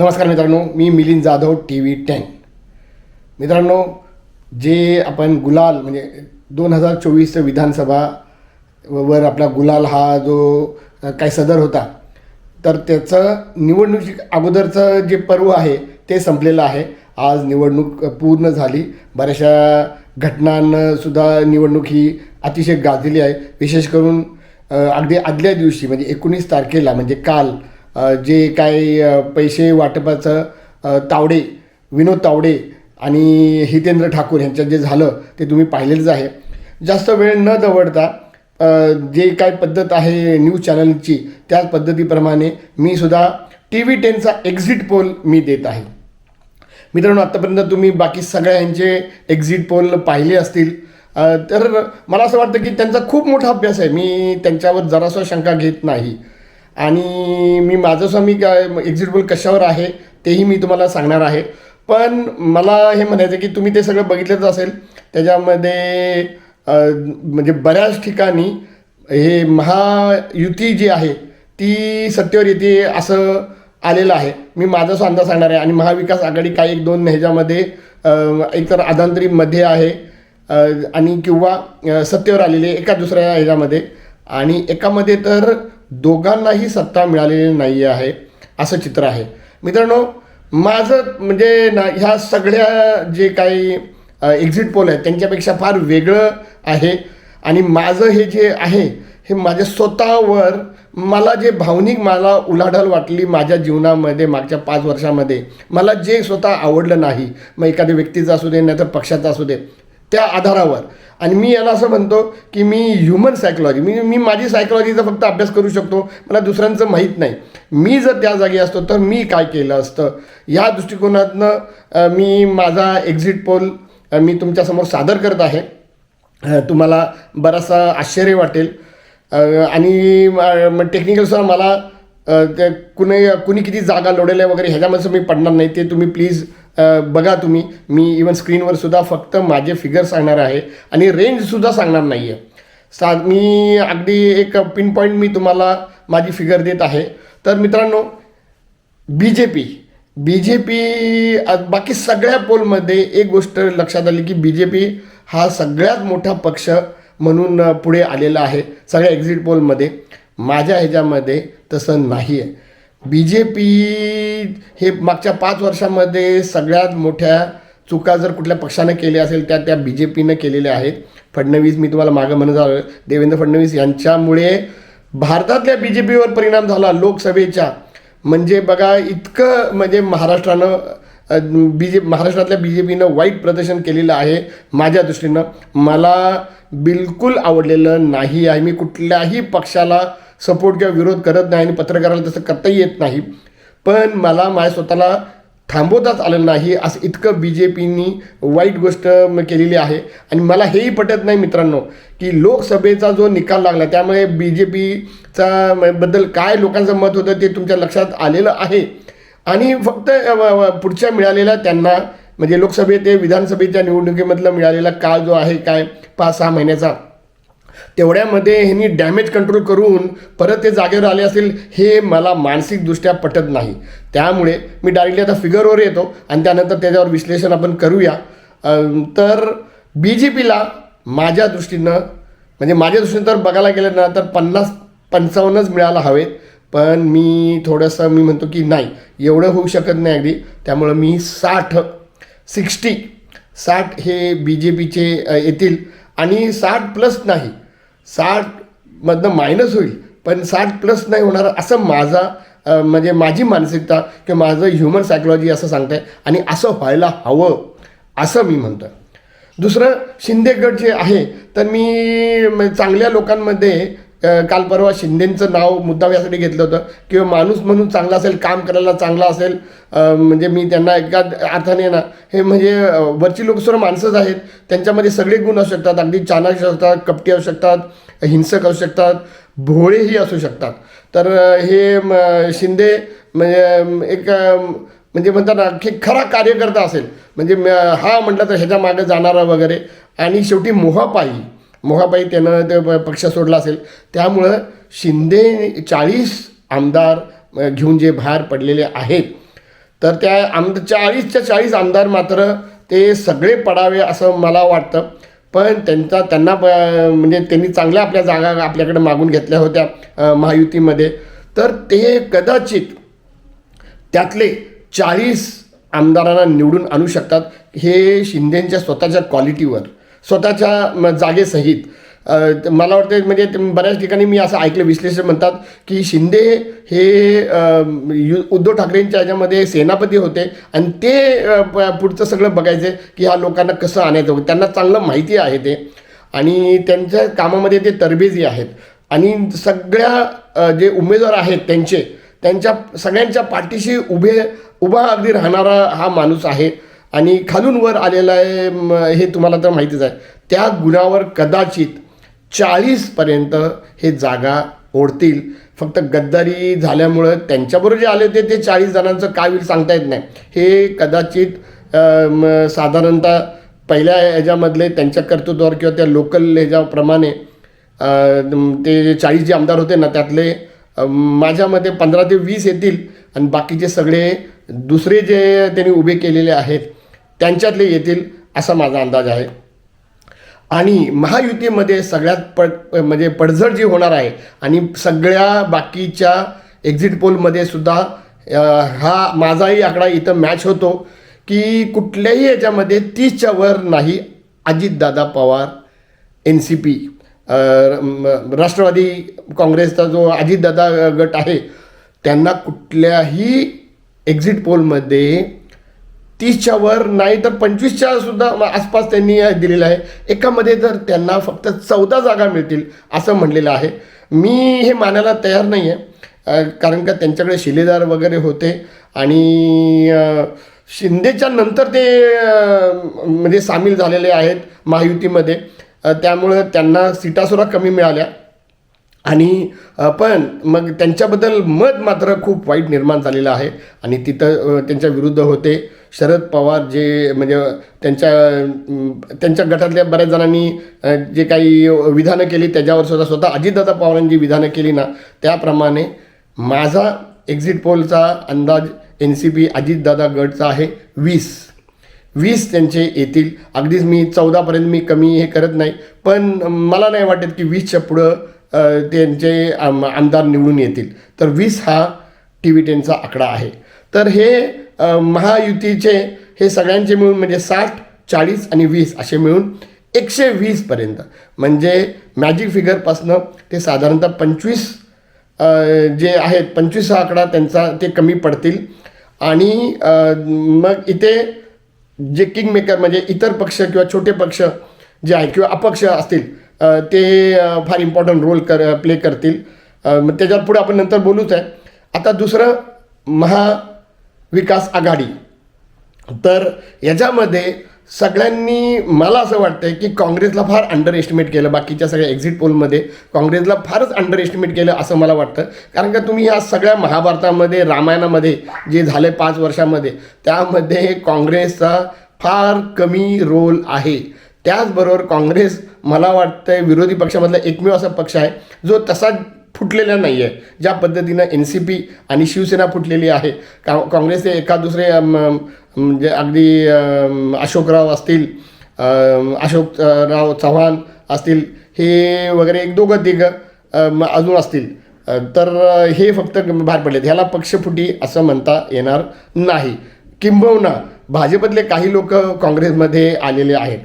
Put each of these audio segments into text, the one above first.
नमस्कार मित्रांनो मी Milind Jadhav T V ten. मित्रांनो जे आपण गुलाल म्हणजे दोन हजार चोवीसचं विधानसभा वर आपला गुलाल हा जो काय काही सदर होता तर त्याचं निवडणुकी अगोदरचं जे पर्व आहे ते संपलेलं आहे. आज निवडणूक पूर्ण झाली. बऱ्याचशा घटनांसुद्धा निवडणूक ही अतिशय गाजलेली आहे. विशेष करून अगदी आदल्या दिवशी म्हणजे एकोणीस तारखेला म्हणजे काल जे काही पैसे वाटपाचं तावडे विनोद तावडे आणि हितेंद्र ठाकूर यांच्यात जे झालं ते तुम्ही पाहिलेलंच आहे. जास्त वेळ न दवडता जे काय पद्धत आहे न्यूज चॅनलची त्याच पद्धतीप्रमाणे मी सुद्धा टी व्ही टेनचा एक्झिट पोल मी देत आहे. मित्रांनो आत्तापर्यंत तुम्ही बाकी सगळ्यांचे एक्झिट पोल पाहिले असतील. तर मला असं वाटतं की त्यांचा खूप मोठा अभ्यास आहे. मी त्यांच्यावर जरासा शंका घेत नाही. आणि मी माझं स्वामी काय एक्झिट कशावर आहे तेही मी तुम्हाला सांगणार आहे. पण मला हे म्हणायचं की तुम्ही ते सगळं बघितलंच असेल. त्याच्यामध्ये म्हणजे बऱ्याच ठिकाणी हे महायुती जी आहे ती सत्तेवर येते असं आलेलं आहे. मी माझा सुद्धा अंदाज सांगणार आहे. आणि महाविकास आघाडी काही एक दोन ह्याच्यामध्ये अ, एकतर अधांतरीमध्ये आहे आणि किंवा सत्तेवर आलेले आहे एका दुसऱ्या ह्याच्यामध्ये. आणि एकामध्ये तर दोघांनाही सत्ता मिळालेली नाही आहे असं चित्र आहे. मित्रांनो माझं म्हणजे ना ह्या सगळ्या जे काही एक्झिट पोल आहेत त्यांच्यापेक्षा फार वेगळं आहे. आणि माझं हे जे आहे हे माझ्या स्वतःवर मला जे भावनिक मला उलाढाल वाटली माझ्या जीवनामध्ये मागच्या पाच वर्षामध्ये मला जे स्वतः आवडलं नाही मग एखाद्या व्यक्तीचं असू दे नाही तर पक्षाचं असू दे त्या आधारावर. आणि मी याला असं म्हणतो की मी ह्युमन सायकोलॉजी मी मी माझी सायकोलॉजीचा फक्त अभ्यास करू शकतो मला दुसऱ्यांचं माहीत नाही. मी जर त्या जागी असतो तर मी काय केलं असतं? या दृष्टिकोनातनं मी माझा एक्झिट पोल मी तुमच्यासमोर सादर करत आहे. तुम्हाला बराचसा आश्चर्य वाटेल. आणि आणि टेक्निकलसुद्धा मला ते कुणी कुणी किती जागा लोढलेल्या वगैरे ह्याच्यामध्ये मी पडणार नाही ते तुम्ही प्लीज बघा तुम्ही मी इवन स्क्रीनवर सुद्धा फक्त माझे फिगर सांगणार आहे आणि रेंजसुद्धा सांगणार नाही आहे सा मी अगदी एक पिन पॉईंट मी तुम्हाला माझी फिगर देत आहे. तर मित्रांनो B J P B J P बाकी सगळ्या पोलमध्ये एक गोष्ट लक्षात आली की बी जे पी हा सगळ्यात मोठा पक्ष म्हणून पुढे आलेला आहे सगळ्या एक्झिट पोलमध्ये माझ्या ह्याच्यामध्ये तसं नाही आहे बी जे पी हे मागच्या पाच वर्षामध्ये सगळ्यात मोठ्या चुका जर कुठल्या पक्षानं केल्या असेल त्या त्या बी जे पीनं केलेल्या आहेत. फडणवीस मी तुम्हाला मागं म्हणत आलो. देवेंद्र फडणवीस यांच्यामुळे भारतातल्या बी जे पीवर परिणाम झाला लोकसभेच्या. म्हणजे बघा इतकं म्हणजे महाराष्ट्रानं बी जे महाराष्ट्रातल्या बी जे पीनं वाईट प्रदर्शन केलेलं आहे माझ्या दृष्टीनं. मला बिलकुल आवडलेलं नाही आहे. मी कुठल्याही पक्षाला सपोर्ट किंवा विरोध करत नाही आणि पत्रकाराला तसं करताही येत नाही. पण मला माझ्या स्वतःला थांबवताच आलं नाही असं इतकं बी जे पीनी वाईट गोष्ट केलेली आहे. आणि मला हेही पटत नाही मित्रांनो की लोकसभेचा जो निकाल लागला त्यामुळे बी जे पीचा बद्दल काय लोकांचं मत होतं ते तुमच्या लक्षात आलेलं आहे. आणि फक्त पुढच्या मिळालेल्या त्यांना म्हणजे लोकसभेत ते विधानसभेच्या निवडणुकीमधला मिळालेला काळ जो आहे काय पाच सहा महिन्याचा तेवढ्यामध्ये ह्यांनी डॅमेज कंट्रोल करून परत ते जागेवर आले असेल हे मला मानसिकदृष्ट्या पटत नाही. त्यामुळे मी डायरेक्टली आता फिगरवर येतो आणि त्यानंतर त्याच्यावर विश्लेषण आपण करूया. तर बी जे पीला माझ्या दृष्टीनं म्हणजे माझ्या दृष्टीनं तर बघायला गेलं ना तर पन्नास पंचावन्नच मिळायला हवेत. पण मी थोडंसं मी म्हणतो की नाही एवढं होऊ शकत नाही अगदी. त्यामुळं मी साठ सिक्स्टी साठ हे बी जे पीचे येतील. आणि साठ प्लस नाही साठमधनं मायनस होईल पण साठ प्लस नाही होणार असं माझा म्हणजे माझी मानसिकता किंवा माझं ह्युमन सायकोलॉजी असं सांगतं आहे आणि असं व्हायला हवं असं मी म्हणतो दुसरं शिंदे गट जे आहे तर मी चांगल्या लोकांमध्ये काल परवा शिंदेंचं नाव मुद्दाम यासाठी घेतलं होतं. किंवा माणूस म्हणून चांगला असेल काम करायला चांगला असेल म्हणजे मी त्यांना एका अर्थाने ना हे म्हणजे वरची लोकसर माणसंच आहेत. त्यांच्यामध्ये सगळे गुण असू शकतात. अगदी चाणक असू शकतात कपटी असू शकतात हिंसक असू शकतात भोळेही असू शकतात. तर हे शिंदे म्हणजे एक म्हणजे म्हणतात ना की खरा कार्यकर्ता असेल. म्हणजे हा म्हटलं तर ह्याच्या मागे जाणारा वगैरे. आणि शेवटी मोहापायी मोहाबाई त्यांना ते प- पक्ष सोडला असेल. त्यामुळं शिंदे चाळीस आमदार घेऊन जे बाहेर पडलेले आहेत तर त्या आम चाळीसच्या चाळीस आमदार मात्र ते सगळे पडावे असं मला वाटतं. पण त्यांचा त्यांना म्हणजे त्यांनी चांगल्या आपल्या जागा आपल्याकडे मागून घेतल्या होत्या महायुतीमध्ये. तर ते कदाचित त्यातले चाळीस आमदारांना निवडून आणू शकतात हे शिंदेंच्या स्वतःच्या क्वालिटीवर. स्वतःच्या म, जागेसहित. मला वाटतं म्हणजे बऱ्याच ठिकाणी मी असं ऐकलं विश्लेषक म्हणतात की शिंदे हे यु- उद्धव ठाकरेंच्या याच्यामध्ये सेनापती होते आणि ते प- पुढचं सगळं बघायचे की ह्या लोकांना कसं आणायचं. होतं त्यांना चांगलं माहिती आहे ते आणि त्यांच्या कामामध्ये ते तरबेजी आहेत. आणि सगळ्या जे उमेदवार आहेत त्यांचे त्यांच्या सगळ्यांच्या पाठीशी उभे उभा अगदी राहणारा हा माणूस आहे. आणि खालून वर आलेलं आहे हे तुम्हाला तर माहितीच आहे. त्या गुणावर कदाचित चाळीसपर्यंत हे जागा ओढतील. फक्त गद्दारी झाल्यामुळं त्यांच्याबरोबर जे आले होते ते चाळीस जणांचं काय होईल सांगता येत नाही. हे कदाचित साधारणतः पहिल्या ह्याच्यामधले त्यांच्या कर्तृत्वावर किंवा त्या लोकल ह्याच्याप्रमाणे ते जे चाळीस जे आमदार होते ना त्यातले माझ्या मते पंधरा ते वीस येतील. आणि बाकीचे सगळे दुसरे जे त्यांनी उभे केलेले आहेत त्यांच्यातले येतील असा माझा अंदाज आहे. आणि महायुतीमध्ये सगळ्यात पड म्हणजे पडझड जी होणार आहे आणि सगळ्या बाकीच्या एक्झिट पोलमध्ये सुद्धा हा माझाही आकडा इथं मॅच होतो की कुठल्याही याच्यामध्ये तीसच्या वर नाही Ajitdada Pawar N C P Rashtravadi काँग्रेसचा जो अजितदादा गट आहे त्यांना कुठल्याही एक्झिट पोलमध्ये तीसच्या वर नाही तर पंचवीसच्या सुद्धा आसपास त्यांनी दिलेलं आहे. एकामध्ये तर त्यांना फक्त चौदा जागा मिळतील असं म्हणलेलं आहे. मी हे मानायला तयार नाही आहे कारण का त्यांच्याकडे शिलेदार वगैरे होते आणि शिंदेच्या नंतर ते म्हणजे सामील झालेले आहेत महायुतीमध्ये. त्यामुळं त्यांना सीटासुद्धा कमी मिळाल्या. आणि पण मग त्यांच्याबद्दल मत मात्र खूप वाईट निर्माण झालेलं आहे. आणि तिथं त्यांच्या विरुद्ध होते. शरद पवार जे म्हणजे त्यांच्या त्यांच्या गटातल्या बऱ्याच जणांनी जे काही विधानं केली त्याच्यावर स्वतः स्वतः अजितदादा पवारांनी जी विधानं केली ना त्याप्रमाणे माझा एक्झिट पोलचा अंदाज एन सी पी अजितदादा गटचा आहे वीस. वीस त्यांचे येतील. अगदीच मी चौदापर्यंत मी कमी हे करत नाही पण मला नाही वाटत की वीसच्या पुढं त्यांचे आमदार निवडून येतील. तर वीस हा टी व्ही टेनचा आकडा आहे. तर हे महायुतीचे हे सगळ्यांचे मिळून म्हणजे साठ चाळीस आणि वीस असे मिळून एकशे वीसपर्यंत म्हणजे मॅजिक फिगरपासनं ते साधारणतः पंचवीस जे आहेत पंचवीस हा आकडा त्यांचा ते कमी पडतील. आणि मग इथे जे किंग मेकर म्हणजे इतर पक्ष किंवा छोटे पक्ष जे आहेत किंवा अपक्ष असतील ते फार इम्पॉर्टंट रोल कर प्ले करतील. मग त्याच्यावर पुढे आपण नंतर बोलूच आहे. आता दुसरं महाविकास आघाडी. तर याच्यामध्ये सगळ्यांनी मला असं वाटतंय की काँग्रेसला फार अंडर एस्टिमेट केलं बाकीच्या सगळ्या एक्झिट पोलमध्ये काँग्रेसला फारच अंडर एस्टिमेट केलं असं मला वाटतं. कारण का तुम्ही ह्या सगळ्या महाभारतामध्ये रामायणामध्ये जे झाले पाच वर्षामध्ये त्यामध्ये काँग्रेसचा फार कमी रोल आहे. त्याचबरोबर काँग्रेस मला वाटतंय विरोधी पक्षामधला एकमेव असा पक्ष आहे जो तसा फुटलेला नाही आहे ज्या पद्धतीनं एन सी पी आणि शिवसेना फुटलेली आहे. का काँग्रेसचे एका दुसरे म्हणजे अगदी अशोकराव असतील अशोक राव चव्हाण असतील हे वगैरे एक दोघं तिघं अजून असतील. तर हे फक्त बाहेर पडलेत. ह्याला पक्षफुटी असं म्हणता येणार नाही. किंबहुना भाजपतले काही लोक काँग्रेसमध्ये आलेले आहेत.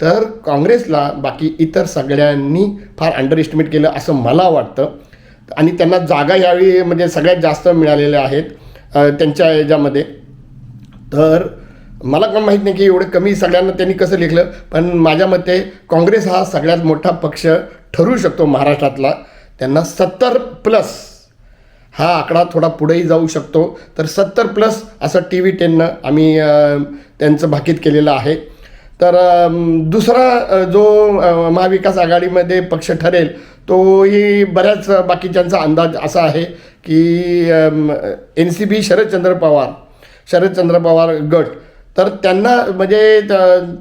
तर काँग्रेसला बाकी इतर सगळ्यांनी फार अंडर एस्टिमेट केलं असं मला वाटतं. आणि त्यांना जागा यावेळी म्हणजे सगळ्यात जास्त मिळालेल्या आहेत त्यांच्या याच्यामध्ये. तर मला पण माहीत नाही की एवढं कमी सगळ्यांना त्यांनी कसं लिखलं पण माझ्या मते काँग्रेस हा सगळ्यात मोठा पक्ष ठरू शकतो महाराष्ट्रातला. त्यांना सत्तर प्लस हा आकडा थोडा पुढेही जाऊ शकतो. तर सत्तर प्लस असं टी व्ही टेननं आम्ही त्यांचं भाकीत केलेलं आहे. तर दुसरा जो महाविकास आघाडीमध्ये पक्ष ठरेल तोही बऱ्याच बाकीच्यांचा अंदाज असा आहे की N C P Sharadchandra Pawar Sharadchandra Pawar गट. तर त्यांना म्हणजे त-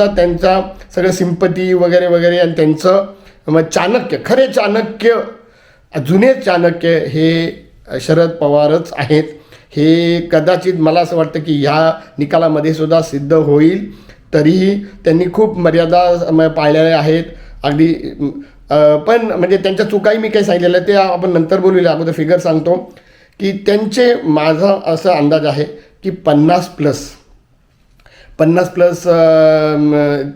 त्यांचा सगळं सिंपती वगैरे वगैरे आणि त्यांचं मग चाणक्य खरे चाणक्य जुने चाणक्य हे शरद पवारच आहेत. हे कदाचित मला असं वाटतं की ह्या निकालामध्ये सुद्धा सिद्ध होईल. तरीही त्यांनी खूप मर्यादा म- पाळलेल्या आहेत. अगदी पण म्हणजे त्यांच्या चुकाही मी काही सांगितलेल्या आहेत, ते आपण नंतर बोलूया. अगोदर फिगर सांगतो की त्यांचे माझा असा अंदाज आहे की पन्नास प्लस पन्नास प्लस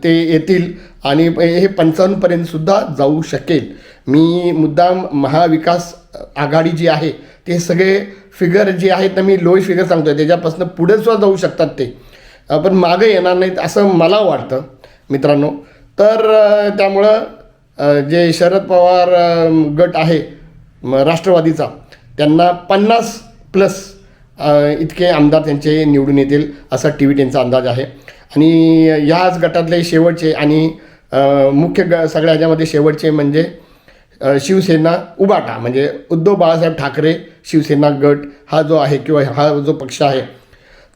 ते येतील आणि हे पंचावन्नपर्यंत सुद्धा जाऊ शकेल. मी मुद्दाम महाविकास आघाडी जी आहे ते सगळे फिगर जे आहेत ना मी लोई फिगर सांगतोय. त्याच्यापासून पुढे सुद्धा जाऊ शकतात ते. पण मागे येणार नाहीत असं मला वाटतं मित्रांनो. तर त्यामुळं जे शरद पवार गट आहे राष्ट्रवादीचा त्यांना पन्नास प्लस इतके आमदार त्यांचे निवडून येतील असा टी व्ही टेनचा अंदाज आहे. आणि ह्याच गटातले शेवटचे आणि मुख्य ग सगळ्या ह्याच्यामध्ये शेवटचे म्हणजे शिवसेना उबाटा म्हणजे उद्धव बाळासाहेब ठाकरे शिवसेना गट हा जो आहे किंवा हा जो पक्ष आहे.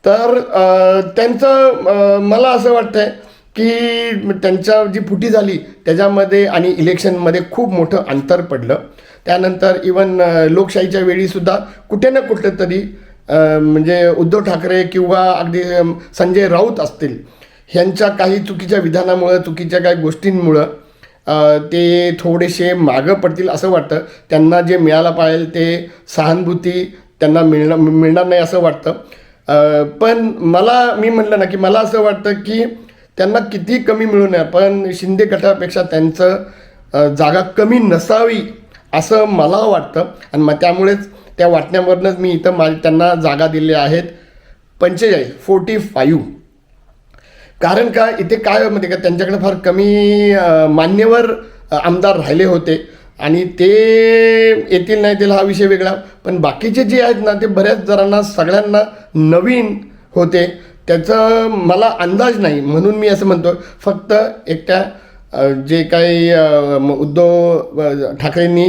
तर त्यांचं मला असं वाटतं आहे की त्यांच्या जी फुटी झाली त्याच्यामध्ये आणि इलेक्शनमध्ये खूप मोठं अंतर पडलं. त्यानंतर इवन लोकशाहीच्या वेळीसुद्धा कुठे ना कुठं तरी म्हणजे उद्धव ठाकरे किंवा अगदी संजय राऊत असतील ह्यांच्या काही चुकीच्या विधानामुळं चुकीच्या काही गोष्टींमुळं ते थोडेसे मागं पडतील असं वाटतं. त्यांना जे मिळायला पाहिजे ते सहानुभूती त्यांना मिळणार मिळणार नाही असं वाटतं. पण मला मी म्हटलं ना की मला असं वाटतं की त्यांना किती कमी मिळू नये पण शिंदे गटापेक्षा त्यांचं जागा कमी नसावी असं मला वाटतं. आणि मग त्यामुळेच त्या वाटण्यावरनंच मी इथं मा त्यांना जागा दिल्या आहेत. पंचेचाळीस फोर्टी फाईव्ह कारण का इथे काय म्हणते का त्यांच्याकडे फार कमी मान्यवर आमदार राहिले होते. आणि ते येतील नाही येतील हा विषय वेगळा. पण बाकीचे जे आहेत ना ते बऱ्याच जणांना सगळ्यांना नवीन होते. त्याचं मला अंदाज नाही म्हणून मी असं म्हणतो फक्त एकट्या जे काही उद्धव ठाकरेंनी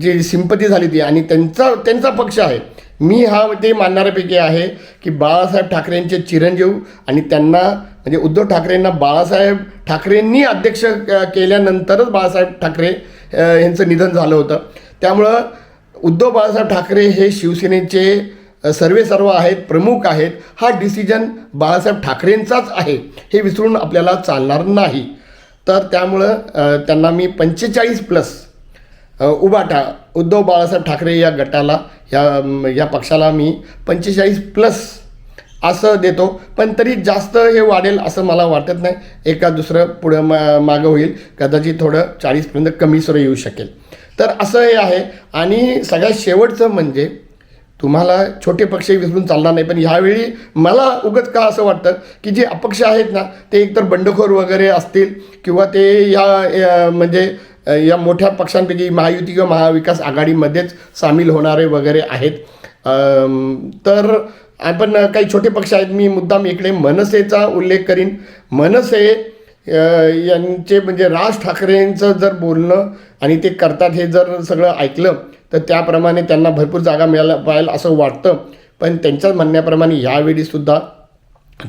जी सिंपती झाली ती आणि त्यांचा त्यांचा पक्ष आहे. मी हा ते मानणाऱ्यापैकी आहे की बाळासाहेब ठाकरेंचे चिरंजीव आणि त्यांना म्हणजे उद्धव ठाकरेंना बाळासाहेब ठाकरेंनी अध्यक्ष केल्यानंतरच बाळासाहेब ठाकरे यांचं निधन झालं होतं. त्यामुळं उद्धव बाळासाहेब ठाकरे हे शिवसेनेचे सर्वे सर्व आहेत प्रमुख आहेत हा डिसिजन बाळासाहेब ठाकरेंचाच आहे हे विसरून आपल्याला चालणार नाही. तर त्यामुळं त्यांना मी पंचेचाळीस प्लस अ, उबाटा उद्धव बाळासाहेब ठाकरे या गटाला या या पक्षाला मी पंचेचाळीस प्लस असं देतो. पण तरी जास्त हे वाढेल असं मला वाटत नाही. एका दुसरं पुढं मा मागं होईल. कदाचित थोडं चाळीसपर्यंत कमी सुरू येऊ शकेल. तर असं हे आहे. आणि सगळ्यात शेवटचं म्हणजे तुम्हाला छोटे पक्ष विसरून चालणार नाही. पण ह्यावेळी मला उगत का असं वाटतं की जे अपक्ष आहेत ना ते एकतर बंडखोर वगैरे असतील किंवा ते या म्हणजे या मोठ्या पक्षांपैकी महायुती किंवा महाविकास आघाडीमध्येच सामील होणारे वगैरे आहेत. तर आपण काही छोटे पक्ष आहेत. मी मुद्दाम इकडे मनसेचा उल्लेख करीन. मनसे यांचे म्हणजे राज ठाकरेंचं जर बोलणं आणि ते करतात हे जर सगळं ऐकलं तर त्याप्रमाणे त्यांना भरपूर जागा मिळायला पाहिजे असं वाटतं. पण त्यांच्याच म्हणण्याप्रमाणे यावेळीसुद्धा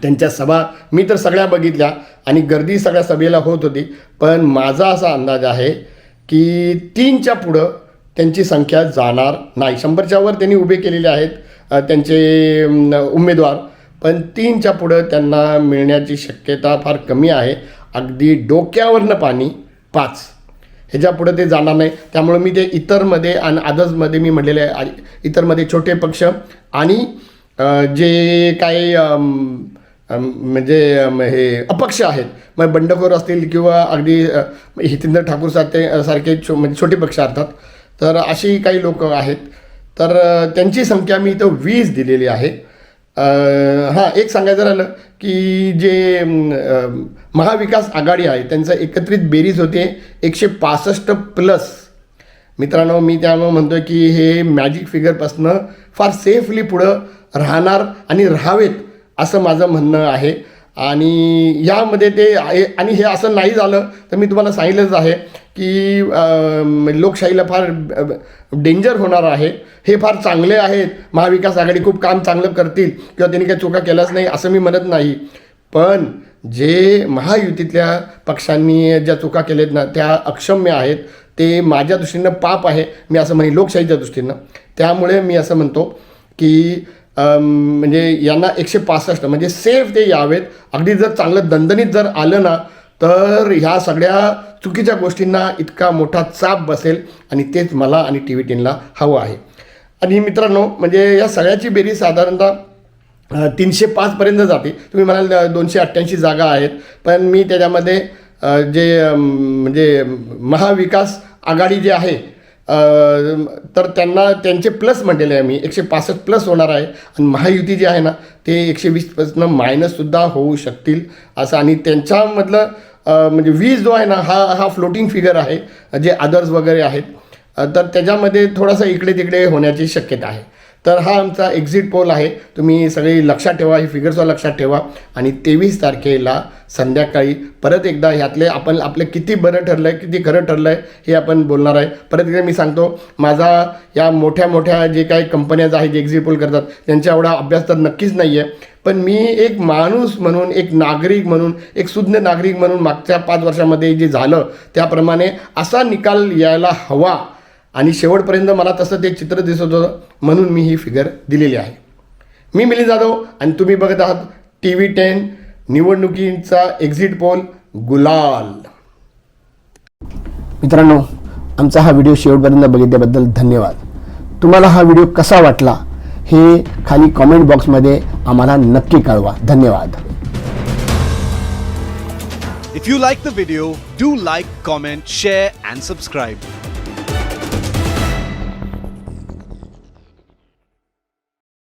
त्यांच्या सभा मी तर सगळ्या बघितल्या आणि गर्दी सगळ्या सभेला होत होती. पण माझा असा अंदाज आहे की तीनच्या पुढं त्यांची संख्या जाणार नाही. शंभरच्यावर त्यांनी उभे केलेले आहेत त्यांचे उमेदवार. पण तीनच्या पुढं त्यांना मिळण्याची शक्यता फार कमी आहे. अगदी डोक्यावरनं पाणी पाच. ह्याच्यापुढे ते जाणार नाही. त्यामुळे मी ते इतरमध्ये आणि अदर्समध्ये मी म्हटलेले आहे. आणि इतरमध्ये छोटे पक्ष आणि जे काही म्हणजे हे अपक्ष आहेत. मग बंडखोर असतील किंवा अगदी हितेंद्र ठाकूर सारखे सारखे छो म्हणजे छोटे पक्ष अर्थात. तर अशी काही लोक आहेत. तर त्यांची संख्या मी इथं वीस दिलेली आहे. हां एक सांगायचं राहिलं की जे महाविकास आघाडी आहे त्यांचं एकत्रित बेरीज होते एकशे पासष्ट प्लस मित्रांनो मी त्यामुळं म्हणतो की हे मॅजिक फिगरपासनं फार सेफली पुढं राहणार आणि राहावेत असं माझं म्हणणं आहे. आणि यामध्ये ते आहे आणि हे असं नाही झालं तर मी तुम्हाला सांगितलंच आहे की लोकशाहीला फार डेंजर होणार आहे. हे फार चांगले आहेत. महाविकास आघाडी खूप काम चांगलं करतील किंवा त्यांनी काही चुका केल्याच नाही असं मी म्हणत नाही. पण जे महायुतीतल्या पक्षांनी ज्या चुका केल्यात ना त्या अक्षम्य आहेत. ते माझ्या दृष्टीनं पाप आहे. मी असं म्हणेन लोकशाहीच्या दृष्टीनं. त्यामुळे मी असं म्हणतो की म्हणजे यांना एकशे पासष्ट म्हणजे सेफ ते यावेत. अगदी जर चांगलं दणदणीत जर आलं ना तर ह्या सगळ्या चुकीच्या गोष्टींना इतका मोठा चाप बसेल आणि तेच मला आणि टी व्ही टेनला हवं आहे. आणि मित्रांनो म्हणजे या सगळ्याची बेरीज साधारणतः तीनशे पाचपर्यंत जाते. तुम्ही म्हणाल दोनशे अठ्ठ्याऐंशी जागा आहेत. पण मी त्याच्यामध्ये जे म्हणजे महाविकास आघाडी जी आहे तर त्यांना त्यांचे प्लस म्हटलेले आहे मी. एकशे पासष्ट प्लस होणार आहे. आणि महायुती जी आहे ना ते एकशे वीसपासून मायनससुद्धा होऊ शकतील. असं आणि त्यांच्यामधलं म्हणजे वीस जो आहे ना हा हा फ्लोटिंग फिगर आहे. जे अदर्स वगैरे आहेत. तर त्याच्यामध्ये थोडासा इकडे तिकडे होण्याची शक्यता आहे. तर हा आमचा एक्झिट पोल आहे. तुम्ही सगळी लक्षात ठेवा ही फिगर्सवर लक्षात ठेवा. आणि तेवीस तारखेला संध्याकाळी परत एकदा ह्यातले आपण आपले किती बरं ठरलं आहे किती खरं ठरलं आहे हे आपण बोलणार आहे. परत एकदा मी सांगतो माझा या मोठ्या मोठ्या जे काही कंपन्याज आहेत जे एक्झिट पोल करतात त्यांच्या एवढा अभ्यास तर नक्कीच नाही आहे पण मी एक माणूस म्हणून एक नागरिक म्हणून एक शुद्ध नागरिक म्हणून मागच्या पाच वर्षामध्ये जे झालं त्याप्रमाणे असा निकाल यायला हवा. आणि शेवटपर्यंत मला तसं ते चित्र दिसत होतं म्हणून मी ही फिगर दिलेली आहे. मी मिलिंद जाधव आणि तुम्ही बघत आहात टी व्ही टेन निवडणुकीचा एक्झिट पोल गुलाल. मित्रांनो आमचा हा व्हिडिओ शेवटपर्यंत बघितल्याबद्दल धन्यवाद. तुम्हाला हा व्हिडिओ कसा वाटला हे खाली कॉमेंट बॉक्समध्ये आम्हाला नक्की कळवा. धन्यवाद. If you like the video do like comment share and subscribe